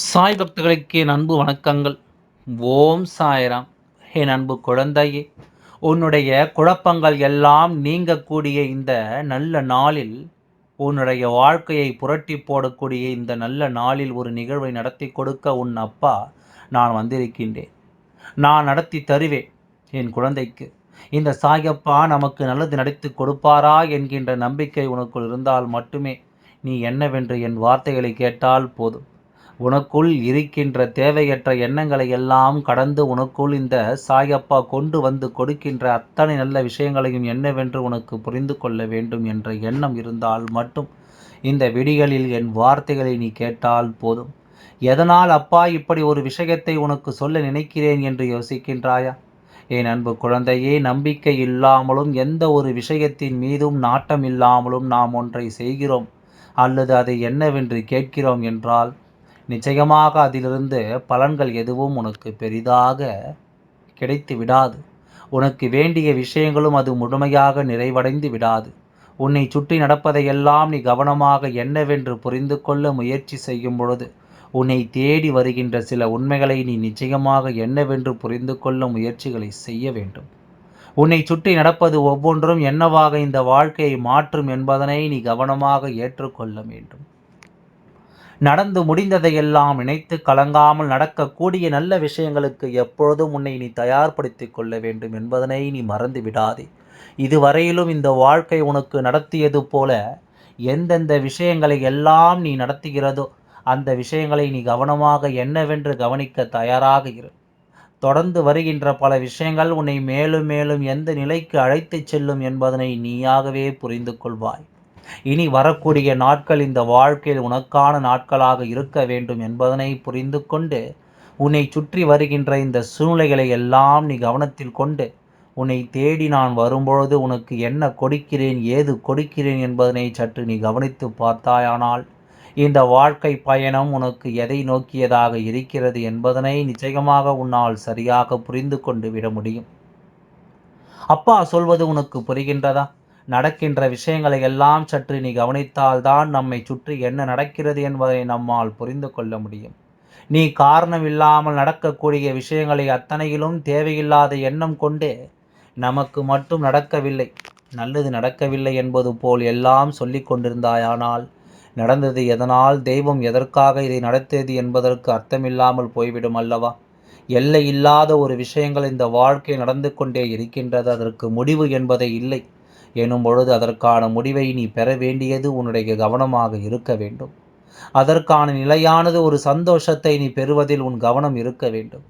சாய் பக்தர்களுக்கு என் அன்பு வணக்கங்கள். ஓம் சாய்ராம். என் அன்பு குழந்தையே உன்னுடைய குழப்பங்கள் எல்லாம் நீங்கக்கூடிய இந்த நல்ல நாளில் உன்னுடைய வாழ்க்கையை புரட்டி போடக்கூடிய இந்த நல்ல நாளில் ஒரு நிகழ்வை நடத்தி கொடுக்க உன் அப்பா நான் வந்திருக்கின்றேன். நான் நடத்தி தருவேன் என் குழந்தைக்கு. இந்த சாயப்பா நமக்கு நல்லது நடத்தி கொடுப்பாரா என்கின்ற நம்பிக்கை உனக்குள் இருந்தால் மட்டுமே நீ என்னவென்று என் வார்த்தைகளை கேட்டால் போதும். உனக்குள் இருக்கின்ற தேவையற்ற எண்ணங்களை எல்லாம் கடந்து உனக்குள் இந்த சாயப்பா கொண்டு வந்து கொடுக்கின்ற அத்தனை நல்ல விஷயங்களையும் என்னவென்று உனக்கு புரிந்து கொள்ள வேண்டும் என்ற எண்ணம் இருந்தால் மட்டும் இந்த விடிகளில் என் வார்த்தைகளை நீ கேட்டால் போதும். எதனால் அப்பா இப்படி ஒரு விஷயத்தை உனக்கு சொல்ல நினைக்கிறேன் என்று யோசிக்கின்றாயா? என் அன்பு குழந்தையே நம்பிக்கை இல்லாமலும் எந்த ஒரு விஷயத்தின் மீதும் நாட்டம் இல்லாமலும் நாம் ஒன்றை செய்கிறோம். அல்லது அதை என்னவென்று கேட்கிறோம் என்றால் நிச்சயமாக அதிலிருந்து பலன்கள் எதுவும் உனக்கு பெரிதாக கிடைத்து விடாது. உனக்கு வேண்டிய விஷயங்களும் அது முழுமையாக நிறைவடைந்து விடாது. உன்னை சுற்றி நடப்பதையெல்லாம் நீ கவனமாக என்னவென்று புரிந்து கொள்ள முயற்சி செய்யும் பொழுது உன்னை தேடி வருகின்ற சில உண்மைகளை நீ நிச்சயமாக என்னவென்று புரிந்து கொள்ள முயற்சிகளை செய்ய வேண்டும். உன்னை சுற்றி நடப்பது ஒவ்வொன்றும் என்னவாக இந்த வாழ்க்கையை மாற்றும் என்பதனை நீ கவனமாக ஏற்றுக்கொள்ள வேண்டும். நடந்து முடிந்ததையெல்லாம் நினைத்து கலங்காமல் நடக்கக்கூடிய நல்ல விஷயங்களுக்கு எப்பொழுதும் உன்னை நீ தயார்படுத்தி கொள்ள வேண்டும் என்பதனை நீ மறந்து விடாதே. இதுவரையிலும் இந்த வாழ்க்கை உனக்கு நடத்தியது போல எந்தெந்த விஷயங்களை எல்லாம் நீ நடத்துகிறதோ அந்த விஷயங்களை நீ கவனமாக என்னவென்று கவனிக்க தயாராக இரு. தொடர்ந்து வருகின்ற பல விஷயங்கள் உன்னை மேலும் மேலும் எந்த நிலைக்கு அழைத்துச் செல்லும் என்பதனை நீயாகவே புரிந்து கொள்வாய். இனி வரக்கூடிய நாட்கள் இந்த வாழ்க்கையில் உனக்கான நாட்களாக இருக்க வேண்டும் என்பதனை புரிந்து கொண்டு உன்னை சுற்றி வருகின்ற இந்த சூழ்நிலைகளை எல்லாம் நீ கவனத்தில் கொண்டு உன்னை தேடி நான் வரும்பொழுது உனக்கு என்ன கொடுக்கிறேன் ஏது கொடுக்கிறேன் என்பதனை சற்று நீ கவனித்து பார்த்தாயானால் இந்த வாழ்க்கை பயணம் உனக்கு எதை நோக்கியதாக இருக்கிறது என்பதனை நிச்சயமாக உன்னால் சரியாக புரிந்து கொண்டு விட முடியும். அப்பா சொல்வது உனக்கு புரிகின்றதா? நடக்கின்ற விஷயங்களை எல்லாம் சற்று நீ கவனித்தால்தான் நம்மை சுற்றி என்ன நடக்கிறது என்பதை நம்மால் புரிந்து கொள்ள முடியும். நீ காரணம் இல்லாமல் நடக்கக்கூடிய விஷயங்களை அத்தனையிலும் தேவையில்லாத எண்ணம் கொண்டு நமக்கு மட்டும் நடக்கவில்லை. நல்லது நடக்கவில்லை என்பது போல் எல்லாம் சொல்லி கொண்டிருந்தாயானால் நடந்தது எதனால்? தெய்வம் எதற்காக இதை நடத்தியது என்பதற்கு அர்த்தமில்லாமல் போய்விடும் அல்லவா? எல்லை இல்லாத ஒரு விஷயங்கள் இந்த வாழ்க்கை நடந்து கொண்டே இருக்கின்றது அதற்கு முடிவு என்பதை இல்லை. எனும் பொழுது அதற்கான முடிவை நீ பெற வேண்டியது உன்னுடைய கவனமாக இருக்க வேண்டும். அதற்கான நிலையானது ஒரு சந்தோஷத்தை நீ பெறுவதில் உன் கவனம் இருக்க வேண்டும்.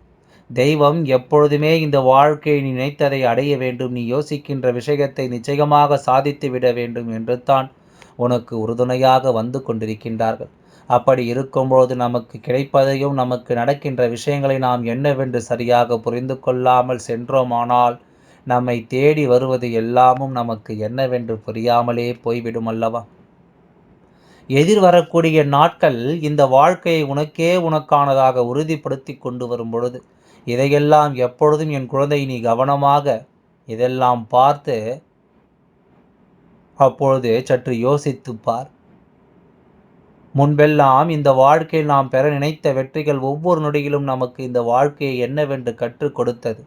தெய்வம் எப்பொழுதுமே இந்த வாழ்க்கையை நீ நினைத்ததை அடைய வேண்டும். நீ யோசிக்கின்ற விஷயத்தை நிச்சயமாக சாதித்து விட வேண்டும் என்று தான் உனக்கு உறுதுணையாக வந்து கொண்டிருக்கின்றார்கள். அப்படி இருக்கும்பொழுது நமக்கு கிடைப்பதையும் நமக்கு நடக்கின்ற விஷயங்களை நாம் என்னவென்று சரியாக புரிந்து கொள்ளாமல் சென்றோமானால் நம்மை தேடி வருவது எல்லாமும் நமக்கு என்னவென்று புரியாமலே போய்விடும் அல்லவா? எதிர்வரக்கூடிய நாட்கள் இந்த வாழ்க்கையை உனக்கே உனக்கானதாக உறுதிப்படுத்தி கொண்டு வரும் பொழுது இதையெல்லாம் எப்பொழுதும் என் குழந்தை நீ கவனமாக இதெல்லாம் பார்த்து அப்பொழுது சற்று யோசித்து பார். முன்பெல்லாம் இந்த வாழ்க்கையில் நாம் பெற நினைத்த வெற்றிகள் ஒவ்வொரு நொடியிலும் நமக்கு இந்த வாழ்க்கையை என்னவென்று கற்றுக் கொடுத்தது.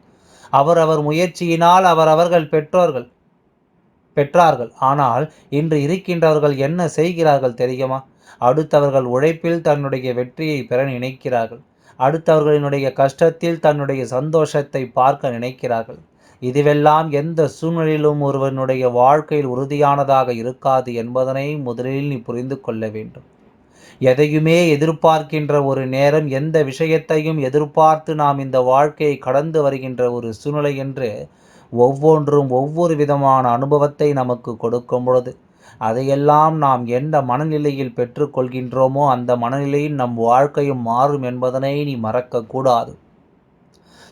அவரவர் முயற்சியினால் அவரவர்கள் பெற்றோர்கள் பெற்றார்கள். ஆனால் இன்று இருக்கின்றவர்கள் என்ன செய்கிறார்கள் தெரியுமா? அடுத்தவர்கள் உழைப்பில் தன்னுடைய வெற்றியை பெற நினைக்கிறார்கள். அடுத்தவர்களினுடைய கஷ்டத்தில் தன்னுடைய சந்தோஷத்தை பார்க்க நினைக்கிறார்கள். இதுவெல்லாம் எந்த சூழ்நிலையிலும் ஒருவனுடைய வாழ்க்கையில் உறுதியானதாக இருக்காது என்பதனை முதலில் நீ புரிந்து கொள்ள வேண்டும். எதையுமே எதிர்பார்க்கின்ற ஒரு நேரம் எந்த விஷயத்தையும் எதிர்பார்த்து நாம் இந்த வாழ்க்கையை கடந்து வருகின்ற ஒரு சூழ்நிலை என்று ஒவ்வொன்றும் ஒவ்வொரு விதமான அனுபவத்தை நமக்கு கொடுக்கும் பொழுது அதையெல்லாம் நாம் எந்த மனநிலையில் பெற்றுக்கொள்கின்றோமோ அந்த மனநிலையில் நம் வாழ்க்கையும் மாறும் என்பதனை நீ மறக்கக்கூடாது.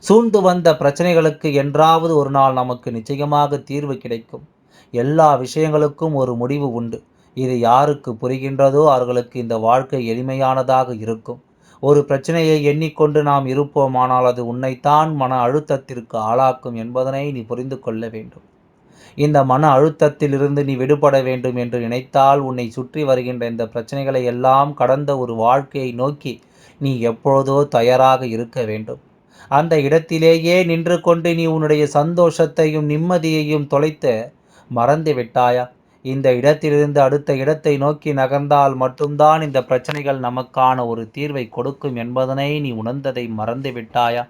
சூழ்ந்து வந்த பிரச்சனைகளுக்கு என்றாவது ஒரு நாள் நமக்கு நிச்சயமாக தீர்வு கிடைக்கும். எல்லா விஷயங்களுக்கும் ஒரு முடிவு உண்டு. இது யாருக்கு புரிகின்றதோ அவர்களுக்கு இந்த வாழ்க்கை எளிமையானதாக இருக்கும். ஒரு பிரச்சனையை எண்ணிக்கொண்டு நாம் இருப்போமானால் அது உன்னைத்தான் மன அழுத்தத்திற்கு ஆளாக்கும் என்பதனை நீ புரிந்து கொள்ள வேண்டும். இந்த மன அழுத்தத்திலிருந்து நீ விடுபட வேண்டும் என்று நினைத்தால் உன்னை சுற்றி வருகின்ற இந்த பிரச்சனைகளை எல்லாம் கடந்த ஒரு வாழ்க்கையை நோக்கி நீ எப்பொழுதோ தயாராக இருக்க வேண்டும். அந்த இடத்திலேயே நின்று கொண்டு நீ உன்னுடைய சந்தோஷத்தையும் நிம்மதியையும் தொலைத்து மறந்து விட்டாயா? இந்த இடத்திலிருந்து அடுத்த இடத்தை நோக்கி நகர்ந்தால் மட்டும்தான் இந்த பிரச்சனைகள் நமக்கான ஒரு தீர்வை கொடுக்கும் என்பதனை நீ உணர்ந்ததை மறந்து விட்டாயா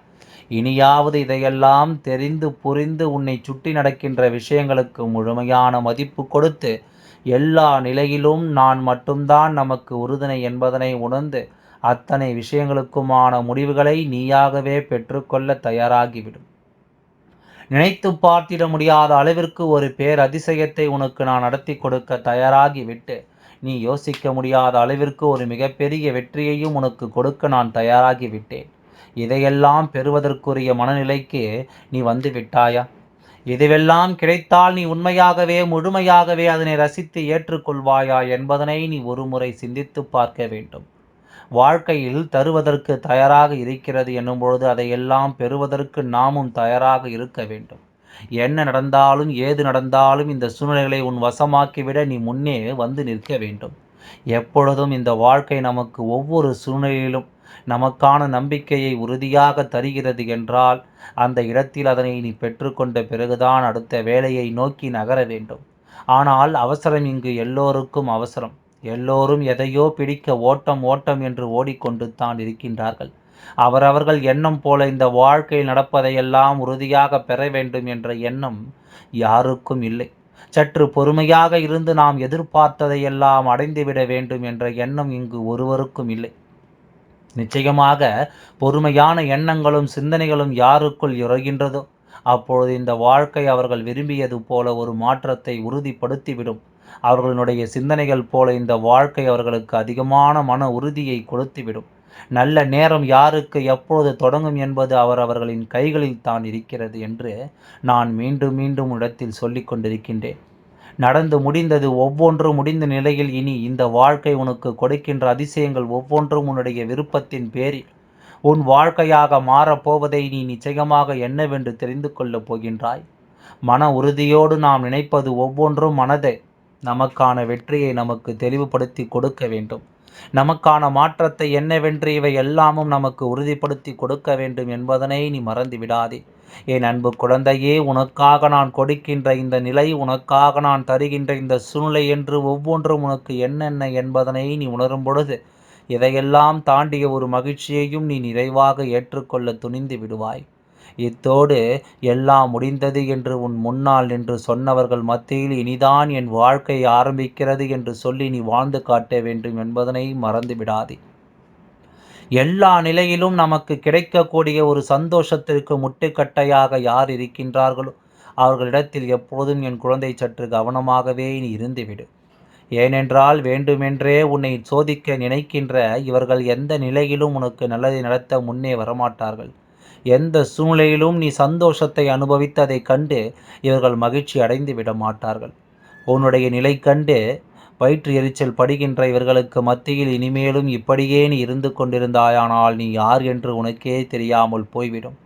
இனியாவது இதையெல்லாம் தெரிந்து புரிந்து உன்னை சுற்றி நடக்கின்ற விஷயங்களுக்கு முழுமையான மதிப்பு கொடுத்து எல்லா நிலையிலும் நான் மட்டும்தான் நமக்கு உறுதுணை என்பதனை உணர்ந்து அத்தனை விஷயங்களுக்குமான முடிவுகளை நீயாகவே பெற்றுக்கொள்ள தயாராகிவிடும். நினைத்து பார்த்திட முடியாத அளவிற்கு ஒரு பேர் அதிசயத்தை உனக்கு நான் நடத்தி கொடுக்க தயாராகிவிட்டு நீ யோசிக்க முடியாத அளவிற்கு ஒரு மிகப்பெரிய வெற்றியையும் உனக்கு கொடுக்க நான் தயாராகிவிட்டேன். இதையெல்லாம் பெறுவதற்குரிய மனநிலைக்கு நீ வந்து விட்டாயா? இதுவெல்லாம் கிடைத்தால் நீ உண்மையாகவே முழுமையாகவே அதனை ரசித்து ஏற்றுக்கொள்வாயா என்பதனை நீ ஒருமுறை சிந்தித்து பார்க்க வேண்டும். வாழ்க்கையில் தருவதற்கு தயாராக இருக்கிறது என்னும் பொழுது அதையெல்லாம் பெறுவதற்கு நாமும் தயாராக இருக்க வேண்டும். என்ன நடந்தாலும் ஏது நடந்தாலும் இந்த சூழ்நிலைகளை உன் வசமாக்கிவிட நீ முன்னே வந்து நிற்க வேண்டும். எப்பொழுதும் இந்த வாழ்க்கை நமக்கு ஒவ்வொரு சூழ்நிலையிலும் நமக்கான நம்பிக்கையை உறுதியாக தருகிறது என்றால் அந்த இடத்தில் அதனை நீ பெற்றுக்கொண்ட பிறகுதான் அடுத்த வேலையை நோக்கி நகர வேண்டும். ஆனால் அவசரம் இங்கு எல்லோருக்கும் அவசரம். எல்லோரும் எதையோ பிடிக்க ஓட்டம் ஓட்டம் என்று ஓடிக்கொண்டு தான் இருக்கின்றார்கள். அவரவர்கள் எண்ணம் போல இந்த வாழ்க்கையில் நடப்பதையெல்லாம் உறுதியாக பெற வேண்டும் என்ற எண்ணம் யாருக்கும் இல்லை. சற்று பொறுமையாக இருந்து நாம் எதிர்பார்த்ததையெல்லாம் அடைந்துவிட வேண்டும் என்ற எண்ணம் இங்கு ஒருவருக்கும் இல்லை. நிச்சயமாக பொறுமையான எண்ணங்களும் சிந்தனைகளும் யாருக்குள் இறகின்றதோ அப்பொழுது இந்த வாழ்க்கை அவர்கள் விரும்பியது போல ஒரு மாற்றத்தை உறுதிப்படுத்திவிடும். அவர்களுடைய சிந்தனைகள் போல இந்த வாழ்க்கை அவர்களுக்கு அதிகமான மன உறுதியை கொடுத்துவிடும் நல்ல நேரம் யாருக்கு எப்பொழுது தொடங்கும் என்பது அவர் அவர்களின் கைகளில் தான் இருக்கிறது என்று நான் மீண்டும் மீண்டும் இடத்தில் சொல்லிக் கொண்டிருக்கின்றேன். நடந்து முடிந்தது ஒவ்வொன்றும் முடிந்த நிலையில் இனி இந்த வாழ்க்கை உனக்கு கொடுக்கின்ற அதிசயங்கள் ஒவ்வொன்றும் உன்னுடைய விருப்பத்தின் பேரில். உன் வாழ்க்கையாக மாறப்போவதை நீ நிச்சயமாக என்னவென்று தெரிந்து கொள்ளப் போகின்றாய். மன உறுதியோடு நாம் நினைப்பது ஒவ்வொன்றும் மனதை நமக்கான வெற்றியை நமக்கு தெளிவுபடுத்தி கொடுக்க வேண்டும். நமக்கான மாற்றத்தை என்னவென்று இவை எல்லாமும் நமக்கு உறுதிப்படுத்தி கொடுக்க வேண்டும் என்பதனை நீ மறந்து விடாதே. என் அன்பு குழந்தையே உனக்காக நான் கொடுக்கின்ற இந்த நிலை உனக்காக நான் தருகின்ற இந்த சூழ்நிலை என்று ஒவ்வொன்றும் உனக்கு என்னென்ன என்பதனை நீ உணரும் பொழுது இதையெல்லாம் தாண்டிய ஒரு மகிழ்ச்சியையும் நீ நிறைவாக ஏற்றுக்கொள்ள துணிந்து விடுவாய். இத்தோடு எல்லாம் முடிந்தது என்று உன் முன்னால் நின்று சொன்னவர்கள் மத்தியில் இனிதான் என் வாழ்க்கை ஆரம்பிக்கிறது என்று சொல்லி நீ வாழ்ந்து காட்ட வேண்டும் என்பதனை மறந்து விடாதே. எல்லா நிலையிலும் நமக்கு கிடைக்கக்கூடிய ஒரு சந்தோஷத்திற்கு முட்டுக்கட்டையாக யார் இருக்கின்றார்களோ அவர்களிடத்தில் எப்போதும் என் குழந்தை சற்று கவனமாகவே நீ இருந்துவிடு. ஏனென்றால் வேண்டுமென்றே உன்னை சோதிக்க நினைக்கின்ற இவர்கள் எந்த நிலையிலும் உனக்கு நல்லதை நடத்த முன்னே வரமாட்டார்கள். எந்த சூழ்நிலையிலும் நீ சந்தோஷத்தை அனுபவித்ததை கண்டு இவர்கள் மகிழ்ச்சி அடைந்து விட மாட்டார்கள். உன்னுடைய நிலை கண்டு வயிற்று எரிச்சல் படுகின்ற இவர்களுக்கு மத்தியில் இனிமேலும் இப்படியே நீ இருந்து கொண்டிருந்தாயானால் நீ யார் என்று உனக்கே தெரியாமல் போய்விடும்.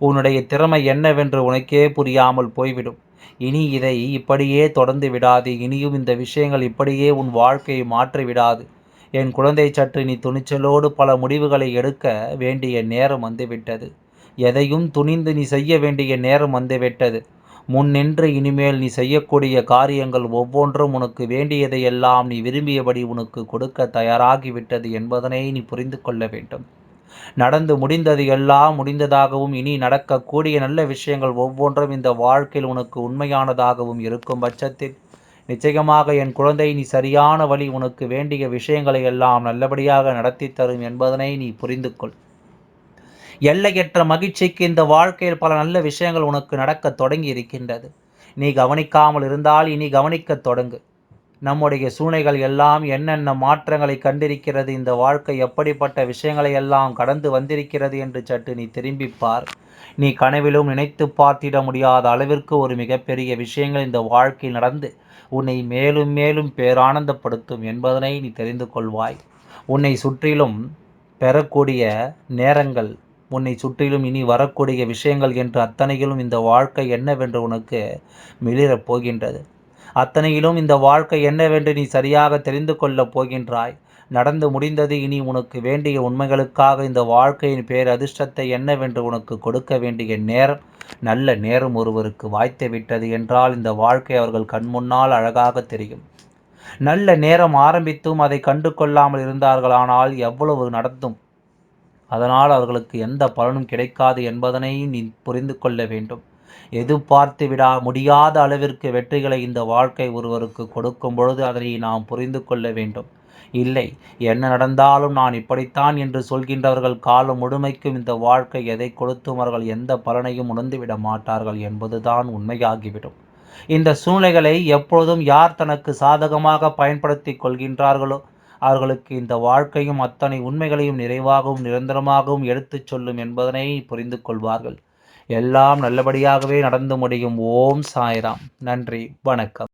உன்னுடைய திறமை என்னவென்று உனக்கே புரியாமல் போய்விடும். இனி இதை இப்படியே தொடர்ந்து விடாது. இனியும் இந்த விஷயங்கள் இப்படியே உன் வாழ்க்கையை மாற்றி விடாது. என் குழந்தை சற்று நீ துணிச்சலோடு பல முடிவுகளை எடுக்க வேண்டிய நேரம் வந்துவிட்டது எதையும் துணிந்து நீ செய்ய வேண்டிய நேரம் வந்துவிட்டது. முன்னின்று இனிமேல் நீ செய்யக்கூடிய காரியங்கள் ஒவ்வொன்றும் உனக்கு வேண்டியதையெல்லாம் நீ விரும்பியபடி உனக்கு கொடுக்க தயாராகிவிட்டது என்பதனை நீ புரிந்து கொள்ள வேண்டும். நடந்து முடிந்தது எல்லாம் முடிந்ததாகவும் இனி நடக்கக்கூடிய நல்ல விஷயங்கள் ஒவ்வொன்றும் இந்த வாழ்க்கையில் உனக்கு உண்மையானதாகவும் இருக்கும் பட்சத்தில். நிச்சயமாக என் குழந்தை நீ சரியான வழி உனக்கு வேண்டிய விஷயங்களை எல்லாம் நல்லபடியாக நடத்தி தரும் என்பதனை நீ புரிந்து கொள். எல்லையற்ற மகிழ்ச்சிக்கு இந்த வாழ்க்கையில் பல நல்ல விஷயங்கள் உனக்கு நடக்க தொடங்கி இருக்கின்றது நீ கவனிக்காமல் இருந்தால் இனி கவனிக்க தொடங்கு. நம்முடைய சூழ்நிலைகள் எல்லாம் என்னென்ன மாற்றங்களை கண்டிருக்கிறது இந்த வாழ்க்கை எப்படிப்பட்ட விஷயங்களை எல்லாம் கடந்து வந்திருக்கிறது என்று சற்று நீ திரும்பிப்பார். நீ கனவிலும் நினைத்து பார்த்திட முடியாத அளவிற்கு ஒரு மிகப்பெரிய விஷயங்கள் இந்த வாழ்க்கையில் நடந்து உன்னை மேலும் மேலும் பேரானந்தப்படுத்தும் என்பதனை நீ தெரிந்து கொள்வாய். உன்னை சுற்றிலும் பெறக்கூடிய நேரங்கள் உன்னை சுற்றிலும் இனி வரக்கூடிய விஷயங்கள் என்று அத்தனையிலும் இந்த வாழ்க்கை என்னவென்று உனக்கு மிளிரப் போகின்றது. அத்தனையிலும் இந்த வாழ்க்கை என்னவென்று நீ சரியாக தெரிந்து கொள்ளப் போகின்றாய். நடந்து முடிந்தது இனி உனக்கு வேண்டிய உண்மைகளுக்காக இந்த வாழ்க்கையின் பேர் அதிர்ஷ்டத்தை என்னவென்று உனக்கு கொடுக்க வேண்டிய நேரம் நல்ல நேரம் ஒருவருக்கு வாய்த்து விட்டது என்றால் இந்த வாழ்க்கை அவர்கள் கண்முன்னால் அழகாக தெரியும். நல்ல நேரம் ஆரம்பித்தும் அதை கண்டு கொள்ளாமல் இருந்தார்களானால் எவ்வளவு நடந்தும் அதனால் அவர்களுக்கு எந்த பலனும் கிடைக்காது என்பதனை நீ புரிந்து கொள்ள வேண்டும். எதிர்பார்த்து விடா முடியாத அளவிற்கு வெற்றிகளை இந்த வாழ்க்கை ஒருவருக்கு கொடுக்கும் பொழுது அதனை நாம் புரிந்து கொள்ள வேண்டும். இல்லை என்ன நடந்தாலும் நான் இப்படித்தான் என்று சொல்கின்றவர்கள் காலம் முழுமைக்கும் இந்த வாழ்க்கை எதை கொடுத்தும் அவர்கள் எந்த பலனையும் உணர்ந்துவிட மாட்டார்கள் என்பதுதான் உண்மையாகிவிடும். இந்த சூழ்நிலைகளை எப்பொழுதும் யார் தனக்கு சாதகமாக பயன்படுத்தி கொள்கின்றார்களோ அவர்களுக்கு இந்த வாழ்க்கையும் அத்தனை உண்மைகளையும் நிறைவாகவும் நிரந்தரமாகவும் எடுத்துச் சொல்லும் என்பதனை புரிந்து கொள்வார்கள். எல்லாம் நல்லபடியாகவே நடந்து முடியும். ஓம் சாய்ராம். நன்றி. வணக்கம்.